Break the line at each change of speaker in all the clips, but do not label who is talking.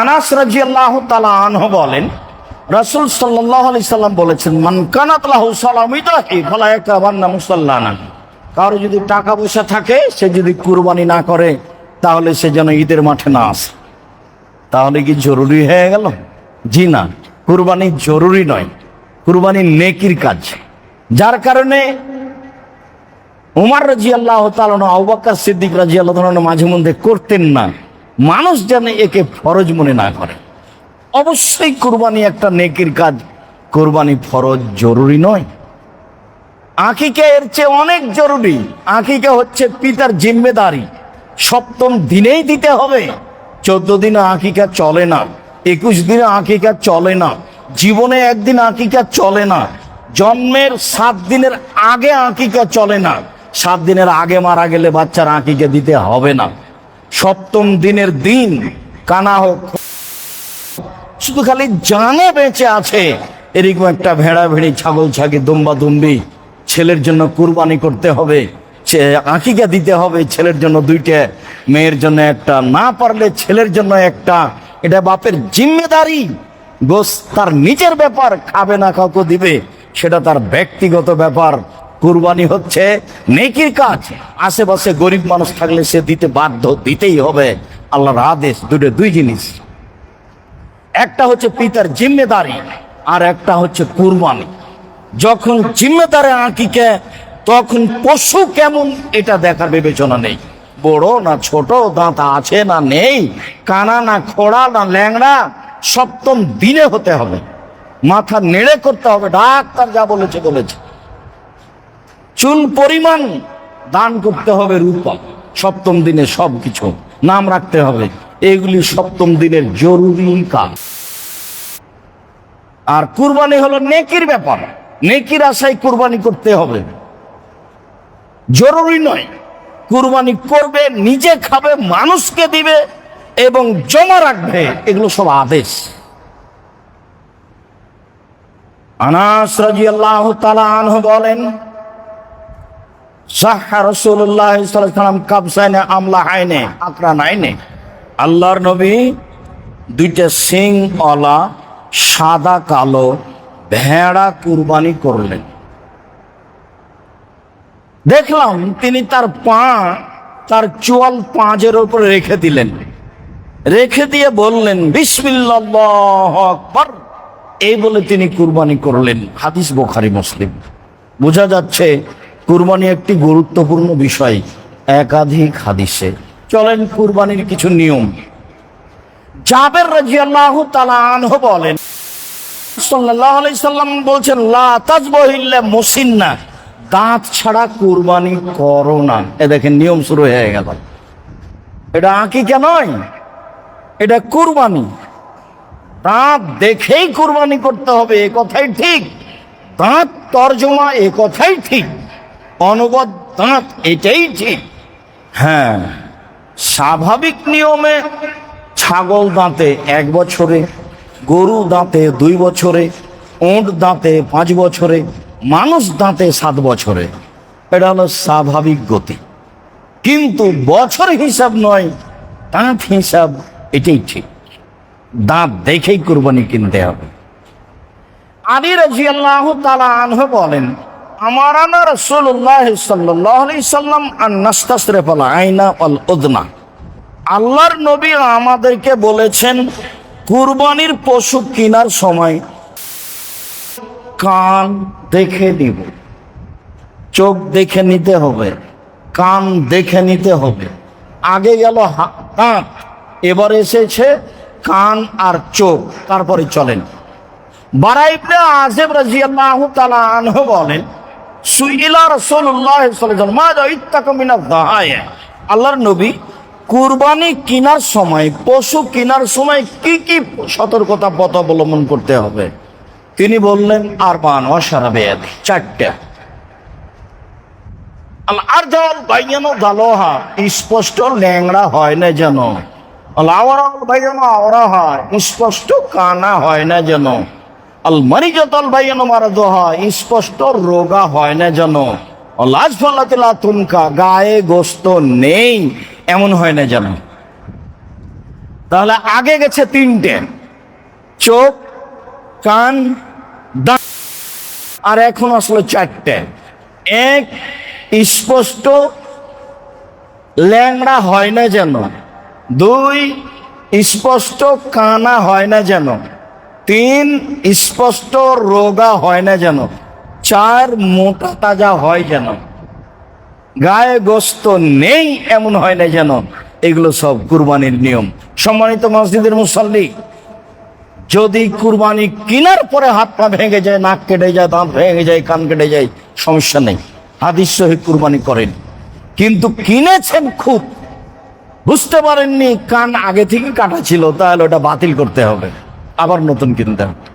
আনাস রাজি আল্লাহ তালা আনহ বলেন, রাসুল সাল্লাহ সাল্লাম বলেছেন, মান কানাত লাহু সালামিতাহি ফালা ইয়াকাবান্না মুসাল্লানা কারও যদি টাকা পয়সা থাকে, সে যদি কুরবানি না করে, তাহলে সে যেন ঈদের মাঠে না আসে। তাহলে কি জরুরি হয়ে গেল? জি না, কুরবানি জরুরি নয়। কুরবানি নেকির কাজ। যার কারণে উমার রাজি আল্লাহ তালন আবাক্কার সিদ্দিক রাজি আল্লাহ মাঝে মধ্যে করতেন না। মানুষ যেন একে ফরজ মনে না করে। অবশ্যই কুরবানি একটা নেকির কাজ। কোরবানি ফরজ জরুরি নয়। আঁকিকে এর চেয়ে অনেক জরুরি। আঁকিকে হচ্ছে পিতার জিম্মেদারি। সপ্তম দিনেই দিতে হবে। চোদ্দ দিনে আঁকিকা চলে না। একুশ দিনে আঁকিকা চলে না। জীবনে একদিন আঁকিকা চলে না। জন্মের সাত দিনের আগে আঁকিকা চলে না। সাত দিনের আগে মারা গেলে বাচ্চার আঁকিকে দিতে হবে না। সপ্তম দিনের দিন কানা হোক। শুধু খালি জানে বেঁচে আছে। এরকম একটা ভেড়া ভেড়ি ছাগল ছাগি, দুম্বা দুম্বি ছেলের জন্য কুরবানি করতে হবে। আঁকিকা দিতে হবে ছেলের জন্য দুইটা, মেয়ের জন্য একটা, না পারলে ছেলের জন্য একটা। এটা বাপের জিম্মেদারি। গোস তার নিজের ব্যাপার, খাবে না কাউকে দিবে, সেটা তার ব্যক্তিগত ব্যাপার। কুরবানি হচ্ছে নেকির কাজ। আশেপাশে গরিব মানুষ থাকলে সে দিতে বাধ্য, দিতেই হবে। আল্লাহর আদেশ, দুটো, দুই জিনিস। একটা হচ্ছে পিতার জিম্মেদারি, আর একটা হচ্ছে কুরবানি। যখন জিম্মেদারে আঁকিকে, তখন পশু কেমন, এটা দেখার বিবেচনা নেই। বড় না ছোট, দাঁত আছে না নেই, কানা না খোড়া না ল্যাংড়া, সপ্তম দিনে হতে হবে। মাথা নেড়ে করতে হবে, ডাক্তার যা বলেছে বলেছে। চুল পরিমাণ দান করতে হবে রূপা সপ্তম দিনে সব কিছু নাম রাখতে হবে। এগুলি সপ্তম দিনের জরুরি কাজ। আর কুরবানি হলো নেকির ব্যাপার। নেকির আশায় কুরবানি করতে হবে। জরুরি নয়। কুরবানি করবে, নিজে খাবে, মানুষকে দিবে এবং জমা রাখবে। এগুলো সব আদেশ। আনাস রাজিয়াল্লাহু তাআলা আনহু বলেন সাহা রসুল্লাহ কাবসাইনে আমলা হাইনে আকরা নাইনে আল্লাহর নবী দুইটা সিং অলা সাদা, কালো, ভেড়া কুরবানি করলেন। দেখলাম তিনি তার পা, তার চোয়াল পাঁজের উপরে রেখে দিলেন। রেখে দিয়ে বললেন বিসমিল্লাহ আকবার। এই বলে তিনি কুরবানি করলেন। হাদিস বোখারি, মুসলিম। বোঝা যাচ্ছে কুরবানি একটি গুরুত্বপূর্ণ বিষয়, একাধিক হাদিসে। চলেন কুরবানির কিছু নিয়ম। জাবের রাজিয়াল্লাহু আনহু বলেন আলাইহি সাল্লাম বলছেন, লা তাজবাহিল্লা মুসিন্না। দাঁত ছাড়া কুরবানি করো না। এ দেখেন, নিয়ম শুরু হয়ে গেল। এটা আকিকা নয়, এটা কুরবানি। দাঁত দেখেই কুরবানি করতে হবে, এ কথাই ঠিক। দাঁত তর্জমা, এ কথাই ঠিক। অনুবাদ দাঁত এটাই ঠিক হ্যাঁ স্বাভাবিক নিয়মে ছাগল দাঁতে এক বছরে গরু দাঁতে দুই বছরে ওঁট দাঁতে পাঁচ বছরে মানুষ দাঁতে সাত বছরে। এটা হলো স্বাভাবিক গতি। কিন্তু বছর হিসাব নয় দাঁত হিসাব এটাই ঠিক। দাঁত দেখেই কুরবানি কিনতে হবে। আলী রাজি আল্লাহ তালা আনহু বলেন আইনা অল উদনা। আল্লাহর নবী আমাদেরকে বলেছেন, কুরবানির পশু কেনার সময় কান দেখে নিব। চোখ দেখে নিতে হবে, কান দেখে নিতে হবে। আগে গেল দাঁত এবার এসেছে কান আর চোখ, তারপরে চলেন। বারাইবনে আজেব রাজিয়াল্লাহু তাআলা আনহু বলেন সুইলা আল্লাহর নবী কুরবানি কিনার সময়, পশু কেনার সময় কি কি সতর্কতা পথ অবলম্বন করতে হবে? তিনি বললেন, আরবান অসারাবে চারটা আল আর স্পষ্ট হয় না যেন। আওরা স্পষ্ট কানা হয় না যেন। আল মারিজতল ভাইয়ানো মারা দোহা স্পষ্ট রোগা হয় না যেন। লাজ ফলাতিলা তুমকা, গায়ে গোস্ত নেই, এমন হয় না যেন। তাহলে আগে গেছে তিনটে। চোখ, কান, দাঁত, আর এখন আসলো চারটে। এক, স্পষ্ট, ল্যাংড়া হয় না যেন। দুই, স্পষ্ট, কানা হয় না যেন। তিন স্পষ্ট রোগা হয় না যেন, চার মোটা তাজা হয় যেন। গায়ে গোস্ত নেই এমন হয় না যেন, এগুলো সব কুরবানির নিয়ম। সম্মানিত মসজিদের মুসল্লি, যদি কুরবানি কিনার পরে হাত পা ভেঙে যায়, নাক কেটে যায়, দাঁত ভেঙে যায়, কান কেটে যায়, সমস্যা নেই। হাদিস সহি কুরবানি করেন। কিন্তু কিনেছেন খুব, বুঝতে পারেননি কান আগে থেকে কাটা ছিল, তাহলে ওটা বাতিল করতে হবে। আবার নতুন কিনতে হবে।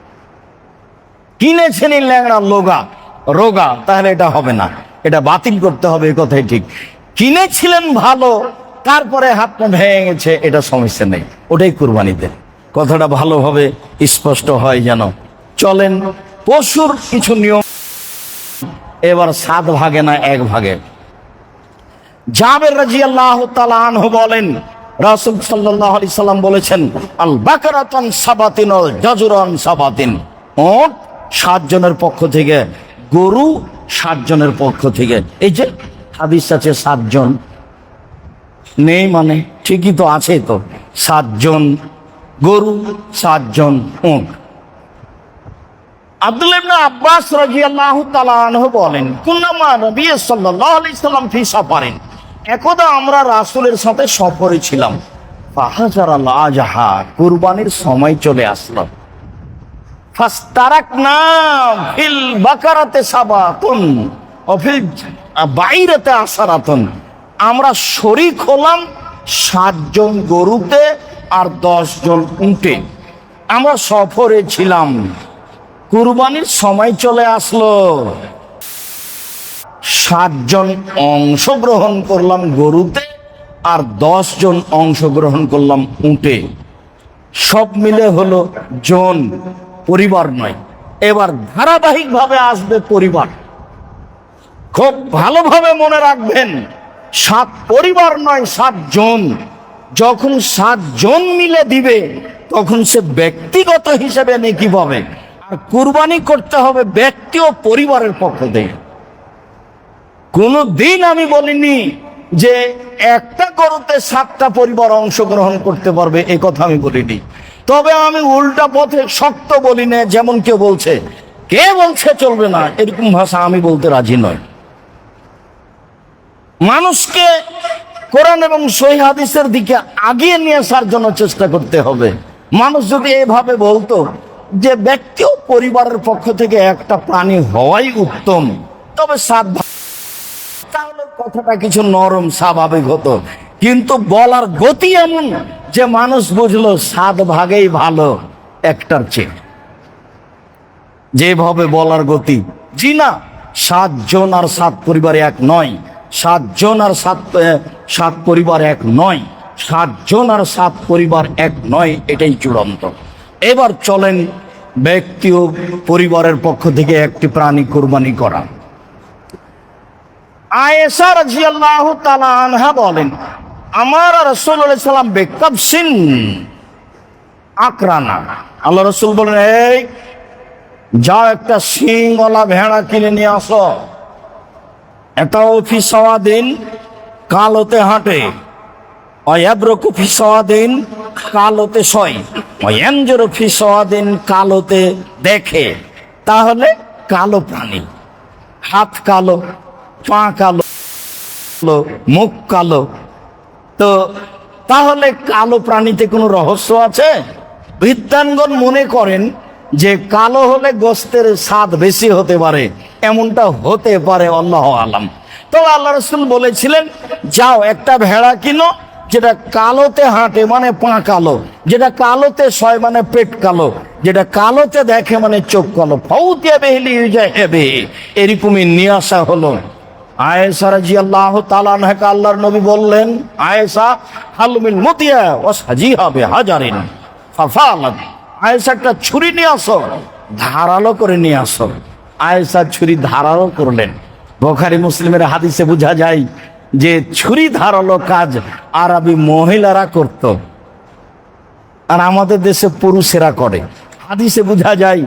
কিনেছেনই ল্যাংড়া লোগা, রোগা, তাহলে এটা হবে না। এটা বাতিল করতে হবে, এ কথাই ঠিক। কিনেছিলেন ভালো, তারপরে হাত পা ভেঙে গেছে, এটা সমস্যা নেই। ওটাই কুরবানিতে কথাটা ভালোভাবে স্পষ্ট হয় যেন। চলেন, পশুর কিছু নিয়ম। এবার সাত ভাগে না এক ভাগে। জাবের রাজি আল্লাহ আনহু বলেন রাসুল সাল্লাহ আলি সাল্লাম বলেছেন আল বাকারাতন সাবাতিন জাজুরান সাবাতিন। ওট সাতজনের পক্ষ থেকে, গরু সাতজনের পক্ষ থেকে। এই যে হাদিস আছে সাতজন নেই মানে ঠিকই তো আছে তো। সাতজন গরু সাতজন উঁট। আব্দুল ইবনে আব্বাস রাদিয়াল্লাহু তাআলা আনহু বলেন, কুল্লামা নবী সাল্লাল্লাহু আলাইহি সাল্লাম ফি সাফারিন। একদা আমরা রাসুলের সাথে সফরে ছিলাম। কুরবানির সময় চলে আসলো। ফাস্তারাকনা ফিল বাকারাতে সাবাতুন, ও ফিল বাইরাতে আমরা শরিক হলাম সাতজন গরুতে আর দশজন উঁটে। আমরা সফরে ছিলাম। কুরবানির সময় চলে আসলো। সাতজন অংশগ্রহণ করলাম গরুতে আর জন অংশগ্রহণ করলাম উঁটে। সব মিলে হলো জন, পরিবার নয়। এবার ধারাবাহিকভাবে আসবে পরিবার। খুব ভালোভাবে মনে রাখবেন, সাত পরিবার নয় সাত জন যখন সাত জন মিলে দিবে, তখন সে ব্যক্তিগত হিসেবে নেকি পাবে। আর কুরবানি করতে হবে ব্যক্তি ও পরিবারের পক্ষ থেকে। কোনো দিন আমি বলিনি যে একটা গরুতে সাতটা পরিবার অংশগ্রহণ করতে পারবে, এ কথা আমি বলিনি। তবে আমি উল্টা পথে শক্ত বলি না, যেমন কেউ বলছে। কে বলছে চলবে না, এরকম ভাষা আমি বলতে রাজি নয় মানুষকে কোরআন এবং সহি হাদিসের দিকে আগিয়ে নিয়ে আসার জন্য চেষ্টা করতে হবে। মানুষ যদি এভাবে বলতো যে ব্যক্তি পরিবারের পক্ষ থেকে একটা প্রাণী হওয়াই উত্তম, তবে সাত কথাটা কিছু নরম, স্বাভাবিক হতো। কিন্তু বলার গতি এমন যে মানুষ বুঝলো সাত ভাগেই ভালো একটার চেয়ে। যেভাবে বলার গতি। জি না, সাতজন আর সাত পরিবার এক নয়। সাতজন আর সাত সাত পরিবার এক নয়। সাতজন আর সাত পরিবার এক নয়, এটাই চূড়ান্ত। এবার চলেন ব্যক্তি ও পরিবারের পক্ষ থেকে একটি প্রাণী কোরবানি করা। আয়েশা রাজিয়াল্লাহু তাআলা আনহা বলেন, আমার রাসূলুল্লাহ সাল্লাম বেকাবসিন আকরানা আল্লাহ রসুল বলেন, এই, যাও একটা সিংওয়ালা ভেড়া কিনে নিয়ে আসো। এটা অফিস হওয়া দিন কালোতে হাঁটে। অয়াব্রকু ফিসওয়া দিন কালোতে সয় অয়াঞ্জর ফিসওয়া দিন কালোতে দেখে। তাহলে কালো প্রাণী, হাত কালো পা কালো মুখ কালো। তো তাহলে কালো প্রাণীতে কোনো রহস্য আছে? বিদ্যানগণ মনে করেন যে কালো হলে গোস্তের স্বাদ বেশি হতে পারে, এমনটা হতে পারে, আল্লাহ আলাম। তো আল্লাহ রসুল বলেছিলেন, যাও, একটা ভেড়া কিনো, যেটা কালোতে হাঁটে মানে পা কালো যেটা কালোতে সয় মানে পেট কালো, যেটা কালোতে দেখে মানে চোখ কালো। ফৌতিয়া বেহলি এরকমই নিয়ে আসা হলো। আয়েশা রাজি আল্লাহ তালানহাকে আল্লাহর নবী বললেন, আয়েশা হালুমিন মতিয়া ও সাজি হবে হাজারিন ফাফালাত আয়েশা একটা ছুরি নিয়ে আসো, ধারালো করে নিয়ে আসো। আয়েশা ছুরি ধারালো করলেন। বোখারি মুসলিমের হাদিসে বোঝা যায় যে ছুরি ধারালো কাজ আরবি মহিলারা করত, আর আমাদের দেশে পুরুষেরা করে। হাদিসে বোঝা যায়,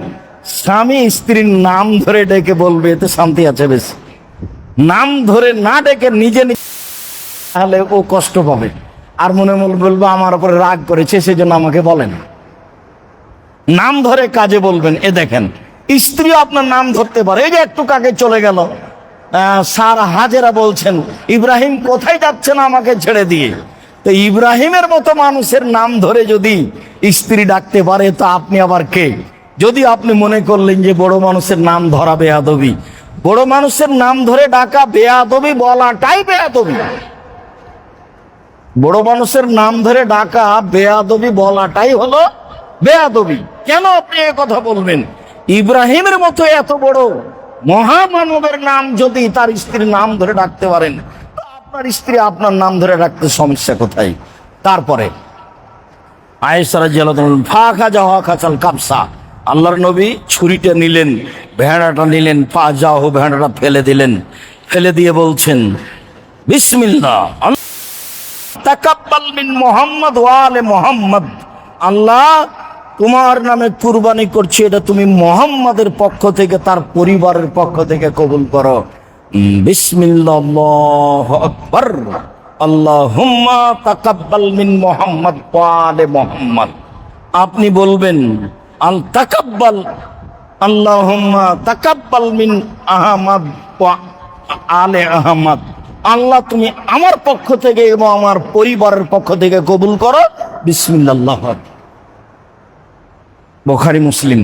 স্বামী স্ত্রীর নাম ধরে ডেকে বলবে, এতে শান্তি আছে বেশি। নাম ধরে না ডেকে নিজে তাহলে ও কষ্ট পাবে। আর মনে মনে বলব, আমার উপরে রাগ করেছে সেই জন্য আমাকে বলেন নাম ধরে কাজে বলবেন, এ দেখেন স্ত্রী আপনার নাম ধরতে পারে। এই যে একটু কাকে চলে গেল। সার হাজেরা বলছেন, ইব্রাহিম কোথায় যাচ্ছেন আমাকে ছেড়ে দিয়ে? তো ইব্রাহিমের মতো মানুষের নাম ধরে যদি স্ত্রী ডাকতে পারে, তো আপনি আবার কে? যদি আপনি মনে করলেন যে বড় মানুষের নাম ধরাবে বেয়াদবি বড় মানুষের নাম ধরে ডাকা বেয়াদবি বলাটাই বেয়াদবি। বড় মানুষের নাম ধরে ডাকা বেয়াদবি বলাটাই হলো বেয়াদবি। কেন আপনি কথা বলবেন? ইব্রাহিমের মতো এত বড় মহামানবের নাম যদি তার স্ত্রীর নাম ধরে ডাকতে পারেন আপনার স্ত্রী আপনার নাম ধরে ডাকতে সমস্যা কোথায়? তারপরে আয়েসারা জেলা ফাঁকা যাওয়া খাচাল কাপসা। আল্লাহর নবী ছুরিটা নিলেন, ভেড়াটা নিলেন, পা যাও ভেড়াটা ফেলে দিলেন। ফেলে দিয়ে বলছেন মিন মোহাম্মদ ওয়ালে মোহাম্মদ। আল্লাহ, তোমার নামে কুরবানি করছি, এটা তুমি মোহাম্মদের পক্ষ থেকে, তার পরিবারের পক্ষ থেকে কবুল করো। বিসমিল্লাহ আকবর। মোহাম্মদ ওয়ালে মোহাম্মদ। আপনি বলবেন আল তাকাব্বাল, আল্লাহুম্মা তাকাব্বাল মিন আহমদ আলে আহমদ। আল্লাহ, তুমি আমার পক্ষ থেকে এবং আমার পরিবারের পক্ষ থেকে কবুল করো। বিসমিল্লাহ বোখারি, মুসলিম।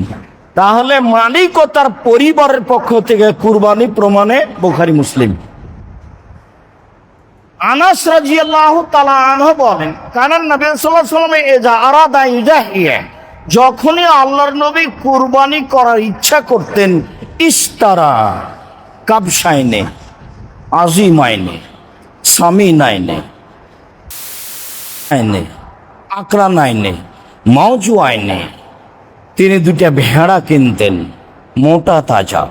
তাহলে মালিক ও তার পরিবারের পক্ষ থেকে কুরবানি প্রমাণে বোখারি, মুসলিম। আনাস রাজিয়াল্লাহু তালা আনহু বলেন কারণ নবী সাল্লাল্লাহু আলাইহি ওয়াসাল্লাম এজা আরাদা ইজাহিয়া যখনই আল্লাহর নবী কুরবানি করার ইচ্ছা করতেন ইস্তারা কাবসাইনে আজিম আইনে সামিন আইনে আইনে আকরান আইনে মৌজু আইনে তিনি দুটা ভেড়া কিনতেন, মোটা, তাজা,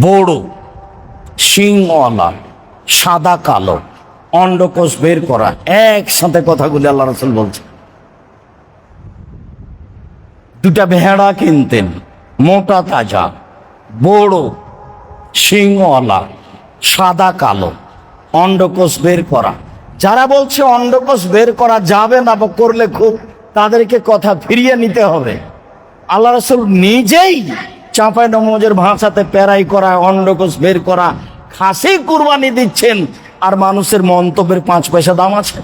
বড়, শিংওয়ালা, সাদা, কালো, অন্ডকোষ বের করা, একসাথে কথাগুলি আল্লাহ রসুল বলছে দুটা ভেড়া কিনতেন, মোটা তাজা, বড় শিংওয়ালা সাদা, কালো, অন্ডকোষ বের করা। যারা বলছে অন্ডকোষ বের করা যাবে না বা করলে খুব, তাদেরকে কথা ফিরিয়ে নিতে হবে। আল্লাহ রসুল নিজেই চাঁপাই নমজের ভাষাতে প্যারাই করা, অন্ডকোষ বের করা, খাসি কুরবানি দিচ্ছেন, আর মানুষের মন্তব্যের পাঁচ পয়সা দাম আছে।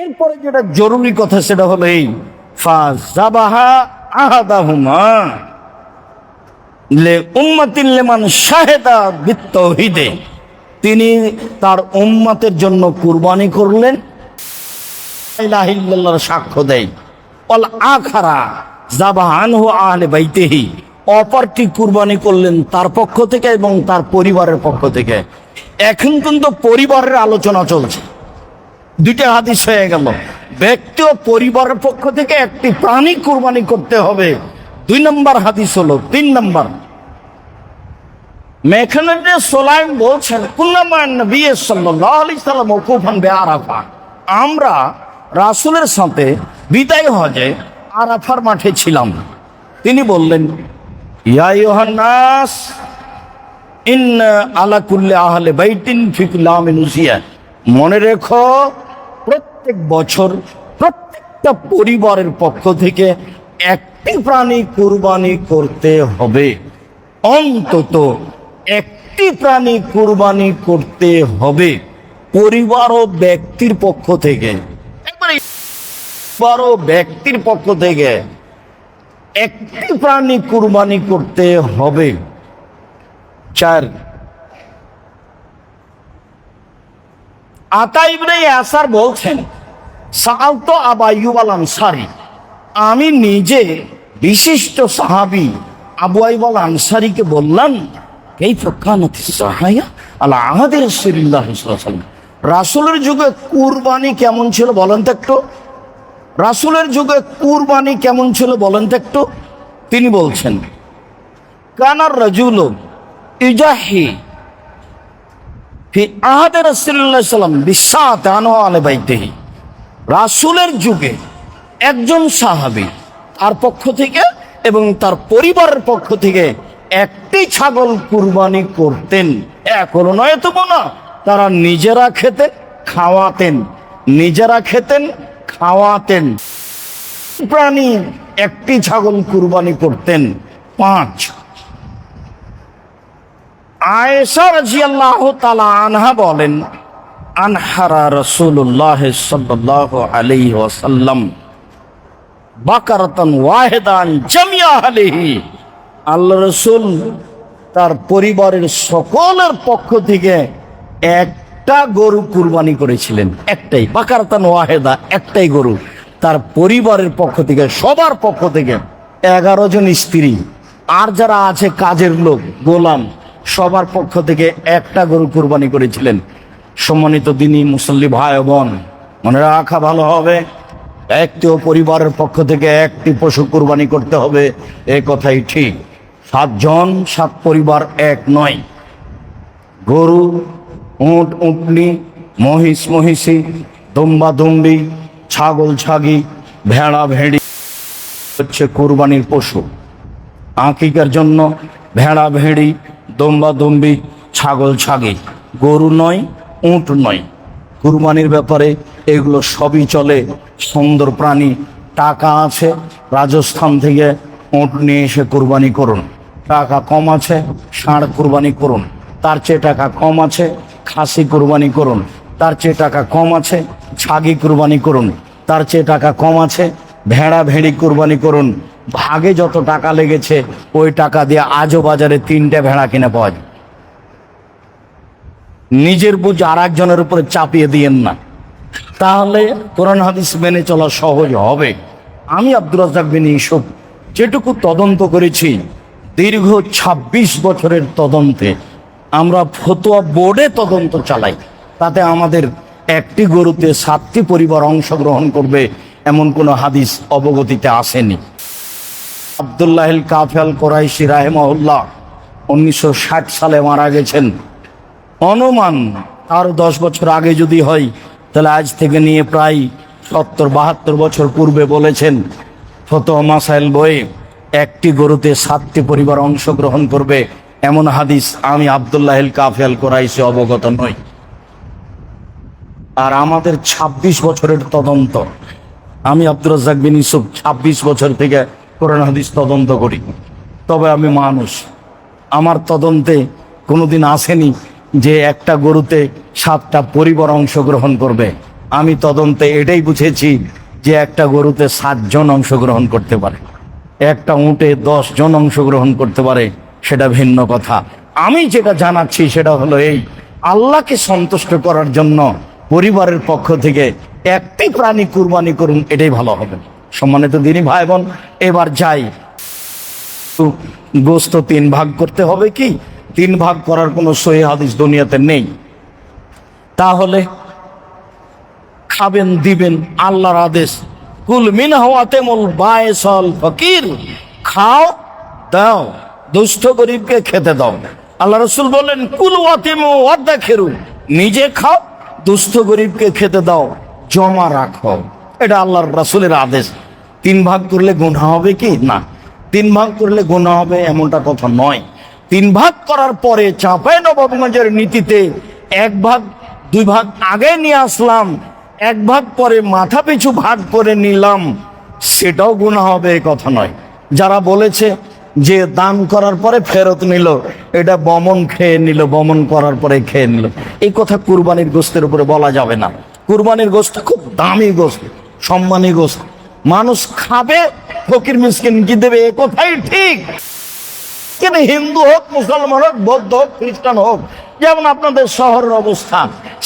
এরপরে যেটা জরুরি কথা সেটা হলো এই লে তিনি তার উম্মাতের জন্য কুরবানি করলেন। সাক্ষ্য দেয়। অল অপরটি কুরবানি করলেন তার পক্ষ থেকে এবং তার পরিবারের পক্ষ থেকে। এখন কিন্তু পরিবারের আলোচনা চলছে। দুইটা হাদিস হয়ে গেল। ব্যক্তি ও পরিবারের পক্ষ থেকে একটি প্রাণী কুরবানি করতে হবে। দুই নম্বর হাদিস হলো, তিন নম্বর। মেখানে সোলাইম বলছেন সাল্লাম বে আমরা রাসূলের সাথে বিদায় হজে আরাফার মাঠে ছিলাম। তিনি বললেন, ইয়া ইউহান্নাস ইন আলা কুল্লি আহলে বাইতিন ফিকুল্লাহ মনে রেখো প্রত্যেক বছর প্রত্যেকটা পরিবারের পক্ষ থেকে একটি প্রাণী কুরবানি করতে হবে। অন্তত একটি প্রাণী কুরবানি করতে হবে। পরিবার ও ব্যক্তির পক্ষ থেকে পরিবার ও ব্যক্তির পক্ষ থেকে একটি প্রাণী কুরবানি করতে হবে। চার আতা ইবনে আসার বলছেন সালতো আবাইয়ুব আল আনসারি। আমি নিজে বিশিষ্ট সাহাবি আবু আইব আনসারিকে বললাম এই ফকানত সাহায়া আল আহাদের সাল্লাল্লাহু আলাইহি যুগে কুরবানি কেমন ছিল বলেন তো একটু? রাসূলের যুগে কুরবানি কেমন ছিল বলেন তো একটু? তিনি বলছেন কানার রাজুল ইজাহি ফি রাসূলের যুগে একজন সাহাবি তার পক্ষ থেকে এবং তার পরিবারের পক্ষ থেকে একটি ছাগল কুরবানি করতেন। এখনও নয় তো না তারা নিজেরা খেতেন খাওয়াতেন, নিজেরা খেতেন, খাওয়াতেন। প্রাণী একটি ছাগল কুরবানি করতেন, পাঁচ আয়েশা রাজিয়াল্লাহু তাআলা আনহা বলেন, আনহারা রাসূলুল্লাহ সাল্লাল্লাহু আলাইহি ওয়াসাল্লাম বাকারাতান ওয়াহিদান জামিয়া আলাইহি আল্লাহ রাসূল তার পরিবারের সকলের পক্ষ থেকে একটা গরু কুরবানি করেছিলেন, একটাই। বাকারাতান ওয়াহেদা, একটাই গরু। তার পরিবারের পক্ষ থেকে, সবার পক্ষ থেকে এগারো জন স্ত্রী। আর যারা আছে কাজের লোক, গোলাম সবার পক্ষ থেকে একটা গরু কুরবানি করেছিলেন। সম্মানিত দিনী মুসল্লি ভাই বোন, মনে রাখা ভালো হবে। একটিও পরিবারের পক্ষ থেকে একটি পশু কুরবানি করতে হবে, এ কথাই ঠিক। সাতজন, সাত পরিবার, এক নয়। গরু, উঁট, উঁটনি, মহিষ, মহিষী, দম্বা দম্বি, ছাগল, ছাগি, ভেড়া, ভেড়ি হচ্ছে কুরবানির পশু। আঁকিকার জন্য ভেড়া, ভেড়ি দম্বা দম্বি ছাগল ছাগি, গরু নয়, উঁট নয়। কুরবানির ব্যাপারে এগুলো সবই চলে। সুন্দর প্রাণী, টাকা আছে, রাজস্থান থেকে উঁট নিয়ে এসে কুরবানি করুন। টাকা কম আছে, ষাঁড় কুরবানি করুন। তার চেয়ে টাকা কম আছে, খাসি কুরবানি করুন। তার চেয়ে টাকা কম আছে, ছাগি কুরবানি করুন। তার চেয়ে টাকা কম আছে, ভেড়া ভেড়ি কুরবানি করুন। ভাগে যত টাকা লেগেছে, ওই টাকা দিয়ে আজও বাজারে তিনটে ভেড়া কিনে পাওয়া যায়। নিজের বুঝ আর একজনের উপরে চাপিয়ে দিয়েন না। তাহলে কোরআন হাদিস মেনে চলা সহজ হবে। আমি আব্দুর রাজাক বিন ইসুফ যেটুকু তদন্ত করেছি, দীর্ঘ ২৬ বছরের তদন্তে আমরা ফতোয়া বোর্ডে তদন্ত চালাই। তাতে আমাদের একটি গরুতে সাতটি পরিবার অংশগ্রহণ করবে, এমন কোনো হাদিস অবগতিতে আসেনি। আবদুল্লাহ কাফেল কোরাইশি রাহেমহল্লা উনিশশো ষাট সালে মারা গেছেন। অনুমান আরও দশ বছর আগে যদি হয়, তাহলে আজ থেকে নিয়ে প্রায় সত্তর বাহাত্তর বছর পূর্বে বলেছেন ফত মাসাইল বইয়ে একটি গরুতে সাতটি পরিবার অংশগ্রহণ করবে, এমন হাদিস আমি আবদুল্লাহ কাফেল কোরাইশে অবগত নই। আর আমাদের ২৬ বছরের তদন্ত। আমি আব্দুর রাজ্জাক বিন ইউসুফ ছাব্বিশ বছর থেকে কোরআন হাদিস তদন্ত করি। তবে আমি মানুষ। আমার তদন্তে কোনোদিন আসেনি যে একটা গরুতে সাতটা পরিবার অংশগ্রহণ করবে। আমি তদন্তে এটাই বুঝেছি যে একটা গরুতে সাতজন অংশগ্রহণ করতে পারে। একটা উঁটে জন অংশগ্রহণ করতে পারে, সেটা ভিন্ন কথা। আমি যেটা জানাচ্ছি সেটা হলো এই, আল্লাহকে সন্তুষ্ট করার জন্য পরিবারের পক্ষ থেকে একটি প্রাণী কুরবানি করুন, এটাই ভালো হবে। সম্মানিত দিনী ভাই বোন এবার যাই। গোস্ত তিন ভাগ করতে হবে কি? তিন ভাগ করার কোনো সহি হাদিস দুনিয়াতে নেই। তাহলে খাবেন, দিবেন আল্লাহর আদেশ। কুল মিন হওয়াতে বায়সল ফকির। খাও, দাও। দুস্থ গরিবকে খেতে দাও। আল্লাহ রসুল বললেন, কুল ওয়াতিম ওয়াদ্দা খেরু নিজে খাও, দুস্থ গরিবকে খেতে দাও। জমা রাখো। এটা আল্লাহর রাসুলের আদেশ। তিন ভাগ করলে গুণা হবে কি? না। তিন ভাগ করলে গুণা হবে এমনটা কথা নয়। তিন ভাগ করার পরে চাঁপাই নবাবগঞ্জের নীতিতে এক ভাগ, দুই ভাগ আগে নিয়ে আসলাম, এক ভাগ পরে মাথা পিছু ভাগ করে নিলাম, সেটাও গুণা হবে এ কথা নয়। যারা বলেছে যে দান করার পরে ফেরত নিল, এটা বমন খেয়ে নিল, বমন করার পরে খেয়ে নিল। এই কথা কুরবানির গোস্তের উপরে বলা যাবে না। কুরবানির গোস্ত খুব দামি গোস্ত, সম্মানী গোস্ত। মানুষ খাবে, ফকির মিসকিন কি দেবে? এ কথাই ঠিক। কেন হিন্দু হোক, মুসলমান হোক, বৌদ্ধ হোক, খ্রিস্টান হোক, যেমন আপনাদের শহরের অবস্থা,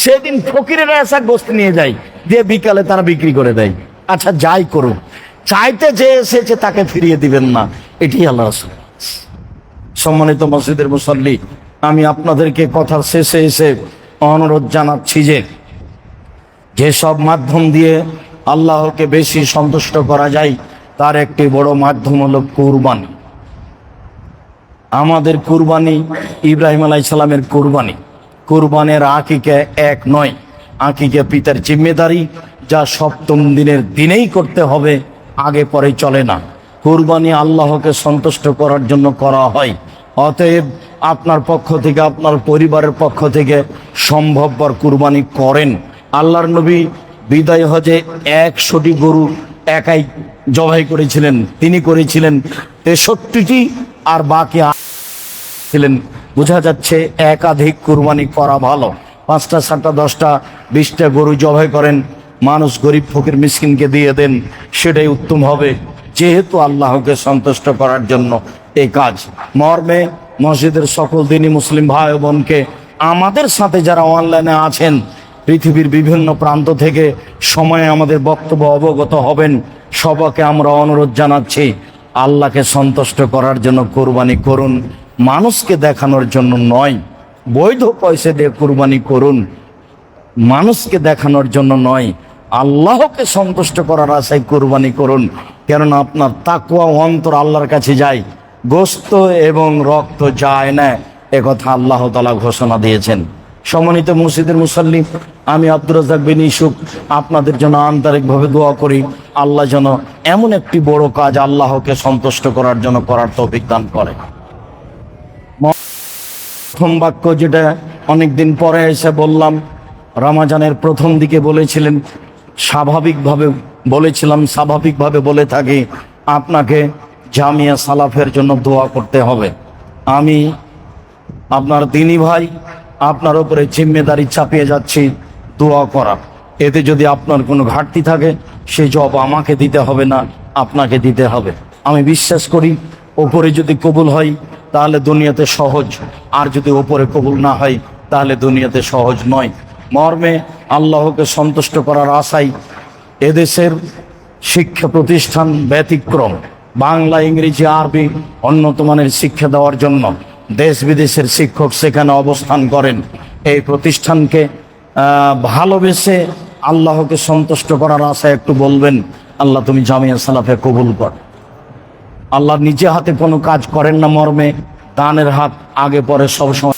সেদিন ফকিরেরা এসে গোস্ত নিয়ে যায়, দিয়ে বিকালে তারা বিক্রি করে দেয়। আচ্ছা যাই করুক চাইতে যে এসেছে তাকে ফিরিয়ে দিবেন না। এটি আল্লাহ। সম্মানিত মসজিদের মুসল্লি, আমি আপনাদেরকে কথার শেষে এসে অনুরোধ জানাচ্ছি যে, যেসব মাধ্যম দিয়ে আল্লাহকে বেশি সন্তুষ্ট করা যায়, তার একটি বড় মাধ্যম হলো কুরবানি। আমাদের কুরবানি ইব্রাহিম আলাই সালামের কুরবানি। কুরবানের আকিকে এক নয়, আঁকিকে পিতার জিম্মেদারি, যা সপ্তম দিনের দিনেই করতে হবে, আগে পরে চলে না। কুরবানি আল্লাহকে সন্তুষ্ট করার জন্য করা হয়। অতএব আপনার পক্ষ থেকে, আপনার পরিবারের পক্ষ থেকে সম্ভবপর কুরবানি করেন। আল্লাহর নবী বিদায় হজে একশোটি গরু একাই জবাই করেছিলেন, তিনি করেছিলেন তেষট্টিটি আর বাকি ছিলেন। বোঝা যাচ্ছে একাধিক কুরবানি করা ভালো। পাঁচটা, সাতটা, দশটা, বিশটা গরু জবাই করেন, মানুষ গরিব ফকির মিসকিনকে দিয়ে দেন, সেটাই উত্তম হবে। যেহেতু আল্লাহকে সন্তুষ্ট করার জন্য এই কাজ। মর্মে মসজিদের সকল দিনই মুসলিম ভাই বোনকে আমাদের সাথে যারা অনলাইনে আছেন পৃথিবীর বিভিন্ন প্রান্ত থেকে সময়ে আমাদের বক্তব্য অবগত হবেন। সবাকে আমরা অনুরোধ জানাচ্ছি, আল্লাহকে সন্তুষ্ট করার জন্য কোরবানি করুন, মানুষকে দেখানোর জন্য নয়, বৈধ পয়সা দিয়ে কোরবানি করুন, মানুষকে দেখানোর জন্য নয়, আল্লাহকে সন্তুষ্ট করার আশায় কোরবানি করুন। কেননা আপনার তাকুয়া অন্তর আল্লাহর কাছে যায়, গোস্ত এবং রক্ত যায় না একথা আল্লাহ তালা ঘোষণা দিয়েছেন। সম্মানিত মসজিদের মুসল্লি আমি আব্দুর রাজাক বিন ইসুক আপনাদের জন্য আন্তরিকভাবে দোয়া করি, আল্লাহ যেন এমন একটি বড় কাজ আল্লাহকে সন্তুষ্ট করার জন্য করার তৌফিক দান করে। প্রথম বাক্য যেটা অনেকদিন পরে এসে বললাম, রামাজানের প্রথম দিকে বলেছিলেন, স্বাভাবিকভাবে বলেছিলাম, স্বাভাবিকভাবে বলে থাকি, আপনাকে জামিয়া সালাফের জন্য দোয়া করতে হবে। আমি আপনার দিনী ভাই, আপনার উপরে জিম্মেদারি চাপিয়ে যাচ্ছি। দোয়া করা। এতে যদি আপনার কোনো ঘাটতি থাকে সেই জব আমাকে দিতে হবে না, আপনাকে দিতে হবে। আমি বিশ্বাস করি, ওপরে যদি কবুল হয়, তাহলে দুনিয়াতে সহজ। আর যদি ওপরে কবুল না হয়, তাহলে দুনিয়াতে সহজ নয়। মর্মে আল্লাহকে সন্তুষ্ট করার আশায় এদেশের শিক্ষা প্রতিষ্ঠান ব্যতিক্রম। বাংলা, ইংরেজি, আরবি উন্নত মানের শিক্ষা দেওয়ার জন্য দেশ বিদেশের শিক্ষক সেখানে অবস্থান করেন। এই প্রতিষ্ঠানকে ভালোবেসে আল্লাহকে সন্তুষ্ট করার আশায় একটু বলবেন, আল্লাহ তুমি জামিয়া সালাফে কবুল কর। আল্লাহ নিজে হাতে কোনো কাজ করেন না মর্মে, দানের হাত আগে পরে সবসময়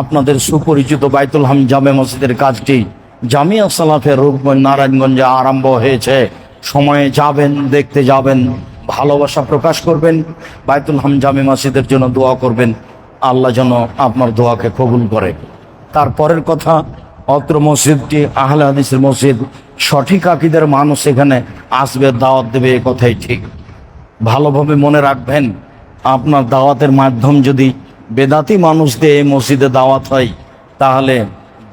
আপনাদের সুপরিচিত বাইতুল হাম জামে মসজিদের কাজটি জামিয়া সালাফের রূপগঞ্জ নারায়ণগঞ্জে আরম্ভ হয়েছে। সময়ে যাবেন, দেখতে যাবেন, ভালোবাসা প্রকাশ করবেন, বাইতুল হাম জামে মসজিদের জন্য দোয়া করবেন। আল্লাহ যেন আপনার দোয়াকে কবুল করে। তারপরের কথা, অত্র মসজিদটি, আহলে হাদিসের মসজিদ, সঠিক আকিদের মানুষ এখানে আসবে, দাওয়াত দেবে, এ কথাই ঠিক। ভালোভাবে মনে রাখবেন, আপনার দাওয়াতের মাধ্যম যদি বেদাতি মানুষ দিয়ে এই মসজিদে দাওয়াত হয়, তাহলে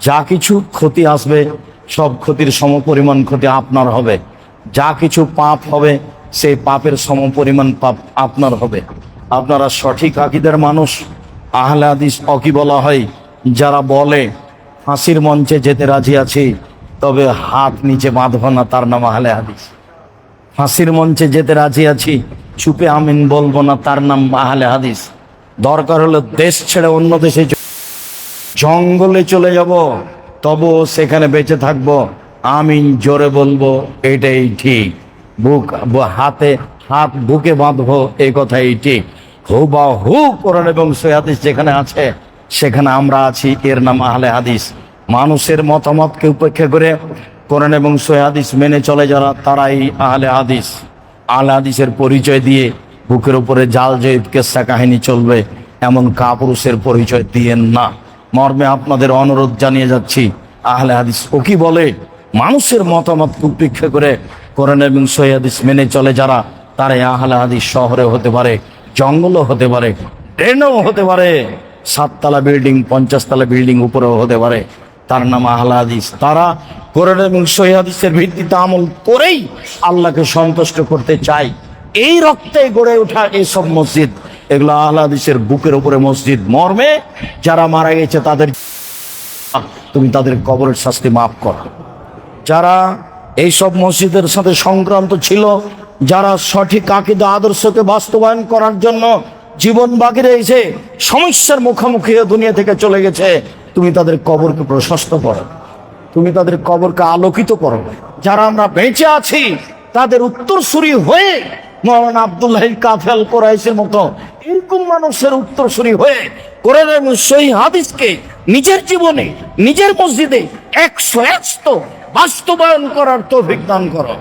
যা কিছু ক্ষতি আসবে, সব ক্ষতির সমপরিমাণ ক্ষতি আপনার হবে। যা কিছু পাপ হবে, সেই পাপের সমপরিমাণ পাপ আপনার হবে। আপনারা সঠিক আকিদের মানুষ, আহলে হাদিস অকি বলা হয় যারা বলে, ফাঁসির মঞ্চে যেতে রাজি আছি, তবে হাত নিচে বাঁধব না তার নাম আহলে হাদিস। ফাঁসির মঞ্চে যেতে রাজি আছি, চুপে আমিন বলব না তার নাম আহলে হাদিস। দরকার হলো দেশ ছেড়ে অন্য দেশে জঙ্গলে চলে যাব, তবুও সেখানে বেঁচে থাকব। আমিন জোরে বলব, এটাই ঠিক। বুক হাতে হাত বুকে বাঁধবো এই কথাই ঠিক। হু বা হু কোরআন এবং সৈহাদিস যেখানে আছে সেখানে আমরা আছি, এর নাম আহলে হাদিস। মানুষের মতামতকে উপেক্ষা করে কোরআন এবং সৈহাদিস মেনে চলে যারা, তারাই আহলে হাদিস। আহলে হাদিসের পরিচয় দিয়ে বুকের উপরে জাল জয়ীদ কেসা কাহিনী চলবে, এমন কাপুরুষের পরিচয় দিয়েন না। মর্মে আপনাদের অনুরোধ জানিয়ে যাচ্ছি, আহলে হাদিস ও কি বলে? মানুষের মতামতকে উপেক্ষা করে কোরআন এবং সৈহাদিস মেনে চলে যারা, তারাই আহলে হাদিস শহরে হতে পারে, জঙ্গলও হতে পারে, ট্রেনও হতে পারে। সাততলা বিল্ডিং, পঞ্চাশতলা বিল্ডিং উপরেও হতে পারে। তার নাম আহলা হাদিস। তারা কোরআন এবং সহি হাদিসের ভিত্তিতে আমল করেই আল্লাহকে সন্তুষ্ট করতে চায়। এই রক্তে গড়ে ওঠা এইসব মসজিদ, এগুলো আহলা হাদিসের বুকের উপরে মসজিদ মর্মে, যারা মারা গেছে তাদের তুমি তাদের কবরের শাস্তি মাফ করো। যারা এইসব মসজিদের সাথে সংক্রান্ত ছিল, যারা সঠিক আকিদা আদর্শকে বাস্তবায়ন করার জন্য জীবন বাকি রয়েছে সমস্যার মুখোমুখি দুনিয়া থেকে চলে গেছে, তুমি তাদের কবরকে প্রশস্ত করো। তুমি তাদের কবরকে আলোকিত করো। যারা আমরা বেঁচে আছি, তাদের উত্তরসূরি হয়ে মৌলানা আবদুল্লাহ কাফেল কোরাইশের মতো এরকম মানুষের উত্তরসূরি হয়ে কোরআন এবং সহি হাদিসকে নিজের জীবনে, নিজের মসজিদে একশো একশো বাস্তবায়ন করার তৌফিক দান করো।